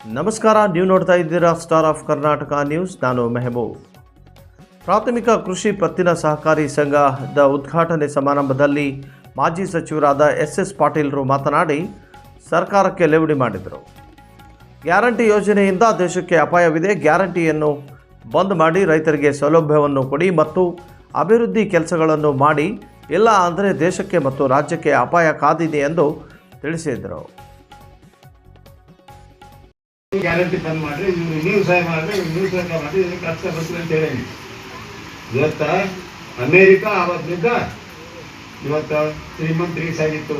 ನಮಸ್ಕಾರ, ನೀವು ನೋಡ್ತಾ ಇದ್ದೀರಾ ಸ್ಟಾರ್ ಆಫ್ ಕರ್ನಾಟಕ ನ್ಯೂಸ್ ನಾನು ಮೆಹಬೂಬ್. ಪ್ರಾಥಮಿಕ ಕೃಷಿ ಪತ್ತಿನ ಸಹಕಾರಿ ಸಂಘದ ಉದ್ಘಾಟನೆ ಸಮಾರಂಭದಲ್ಲಿ ಮಾಜಿ ಸಚಿವರಾದ ಎಸ್ ಎಸ್ ಪಾಟೀಲ್ರು ಮಾತನಾಡಿ, ಸರ್ಕಾರಕ್ಕೆ ಲೆವಡಿ ಮಾಡಿದರು. ಗ್ಯಾರಂಟಿ ಯೋಜನೆಯಿಂದ ದೇಶಕ್ಕೆ ಅಪಾಯವಿದೆ. ಗ್ಯಾರಂಟಿಯನ್ನು ಬಂದ್ ಮಾಡಿ ರೈತರಿಗೆ ಸೌಲಭ್ಯವನ್ನು ಕೊಡಿ ಮತ್ತು ಅಭಿವೃದ್ಧಿ ಕೆಲಸಗಳನ್ನು ಮಾಡಿ. ಇಲ್ಲ ಅಂದರೆ ದೇಶಕ್ಕೆ ಮತ್ತು ರಾಜ್ಯಕ್ಕೆ ಅಪಾಯ ಕಾದಿದೆ ಎಂದು ತಿಳಿಸಿದರು. ಗ್ಯಾರಂಟಿ ಬಂದ್ ಮಾಡ್ರಿ, ನೀವು ನೀವು ಸಹಾಯ ಮಾಡ್ರಿ, ನೀವು ಸಹಾಯ ಮಾಡ್ರಿ ಇದಕ್ಕೆ ಕಷ್ಟ ಬರ್ತೀರಿ ಅಂತ ಹೇಳಿ ಇವತ್ತ ಅಮೇರಿಕ ಆವತ್ತಿನಿಂದ ಇವತ್ತ ಶ್ರೀಮಂತರಿಗೆ ಆಗಿತ್ತು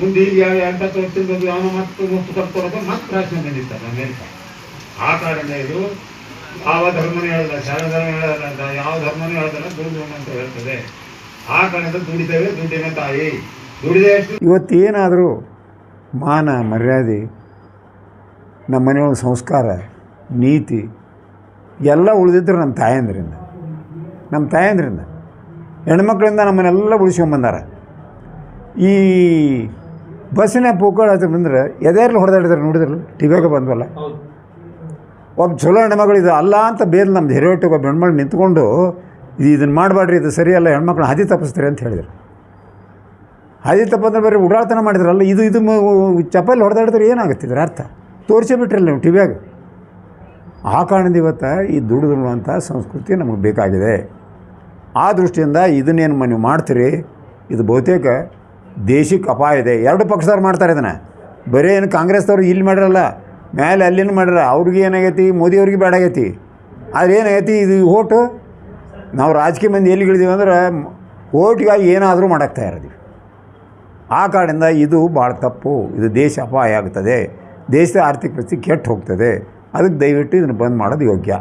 ಮುಂದೆ ಈಗ ಯಾವ ಎಂಟ ವರ್ಷದಿಂದ ಅವನು ಮತ್ತೆ ಮುಕ್ತ ತಪ್ಪಿಕೊಡೋದು ಮತ್ತೆ ರಾಜ್ಯ ಬಂದಿರ್ತಾರೆ ಅಮೇರಿಕ. ಆ ಕಾರಣ ಇದು. ಯಾವ ಧರ್ಮನೂ ಹೇಳಲ್ಲ ಶರಣ ಧರ್ಮ ಹೇಳಲ್ಲ, ಯಾವ ಧರ್ಮನೂ ಹೇಳಲ್ಲ ದುಡಿದು ಅಂತ ಹೇಳ್ತದೆ. ಆ ಕಾರಣದ ದುಡಿತೇವೆ, ದುಡ್ಡಿನ ತಾಯಿ. ದುಡಿದೆ ಇವತ್ತೇನಾದರೂ ಮಾನ ಮರ್ಯಾದೆ ನಮ್ಮ ಮನೆಯೊಳಗೆ ಸಂಸ್ಕಾರ, ನೀತಿ ಎಲ್ಲ ಉಳಿದಿದ್ರು ನಮ್ಮ ತಾಯಂದ್ರಿಂದ. ನಮ್ಮ ತಾಯಂದ್ರಿಂದ. ಹೆಣ್ಮಕ್ಳಿಂದ ನಮ್ಮನ್ನೆಲ್ಲ ಉಳಿಸ್ಕೊಂಬಂದಾರ. ಈ ಬಸ್ಸಿನ ಪೋಕಳ ಹತ್ರ ಬಂದ್ರೆ ಎದೆರ್ಲಿ ಹೊಡೆದಾಡಿದ್ರೆ ನೋಡಿದ್ರಲ್ಲ? ಟಿವಿಯಾಗ ಬಂದ್ವಲ್ಲ? ಒಬ್ಬ ಚಲೋ ಹೆಣ್ಮಗಳು ಇದು ಅಲ್ಲ ಅಂತ ಬೇರೆ ನಮ್ಮ ಹಿರಿಯೊಟ್ಟಿಗೆ ಒಬ್ಬ ಹೆಣ್ಮಗಳು ನಿಂತ್ಕೊಂಡು, ಇದು ಇದನ್ನು ಮಾಡಬೇಡ್ರಿ ಇದು ಸರಿಯಲ್ಲ ಹೆಣ್ಮಕ್ಳು ಹಾದಿ ತಪ್ಪಿಸ್ತೀರಿ ಅಂತ ಹೇಳಿದರು. ಹಾದಿ ತಪ್ಪಂದ್ರೆ ಬರೀ ಉಡಾಳ್ತನ ಮಾಡಿದ್ರಲ್ಲ, ಇದು ಇದು ಚಪ್ಪಲ್ಲಿ ಚಪ್ಪಲಿ ಹೊಡೆದಾಡಿದ್ರೆ ಏನಾಗುತ್ತಿದ್ರೆ? ಅರ್ಥ? ತೋರಿಸೇ ಬಿಟ್ರಲ್ಲ ನೀವು ಟಿವಿಯಾಗ. ಆ ಕಾರಣದಿಂದ ಇವತ್ತು ಈ ದುಡಿದುಳುವಂಥ ಸಂಸ್ಕೃತಿ ನಮಗೆ ಬೇಕಾಗಿದೆ. ಆ ದೃಷ್ಟಿಯಿಂದ ಇದನ್ನೇನು ಮನೆ ಮಾಡ್ತೀರಿ, ಇದು ಬಹುತೇಕ ದೇಶಕ್ಕೆ ಅಪಾಯ ಇದೆ. ಎರಡು ಪಕ್ಷದವ್ರು ಮಾಡ್ತಾರೆ ಇದನ್ನು. ಬರೀ ಏನು ಕಾಂಗ್ರೆಸ್ದವ್ರು ಇಲ್ಲಿ ಮಾಡಿರಲ್ಲ ಮೇಲೆ ಅಲ್ಲಿನೂ ಮಾಡ್ಯಾರ ಅವ್ರಿಗೆ ಏನಾಗೈತಿ, ಮೋದಿಯವ್ರಿಗೆ ಬೇಡ ಆದರೆ ಏನಾಗೈತಿ, ಇದು ಓಟು ನಾವು ರಾಜಕೀಯ ಮಂದಿ ಎಲ್ಲಿ ಇಳಿದೀವಿ ಅಂದ್ರೆ ಓಟ್ಗಾಗಿ ಏನಾದರೂ ಮಾಡೋಕ್ಕೆ ತಯಾರಿದ್ದೀವಿ. ಆ ಕಾರಣದಿಂದ ಇದು ಭಾಳ ತಪ್ಪು. ಇದು ದೇಶ ಅಪಾಯ ಆಗ್ತದೆ. ದೇಶದ ಆರ್ಥಿಕ ಪರಿಸ್ಥಿತಿ ಕೆಟ್ಟು ಹೋಗ್ತದೆ. ಅದಕ್ಕೆ ದಯವಿಟ್ಟು ಇದನ್ನು ಬಂದ್ ಮಾಡೋದು ಯೋಗ್ಯ.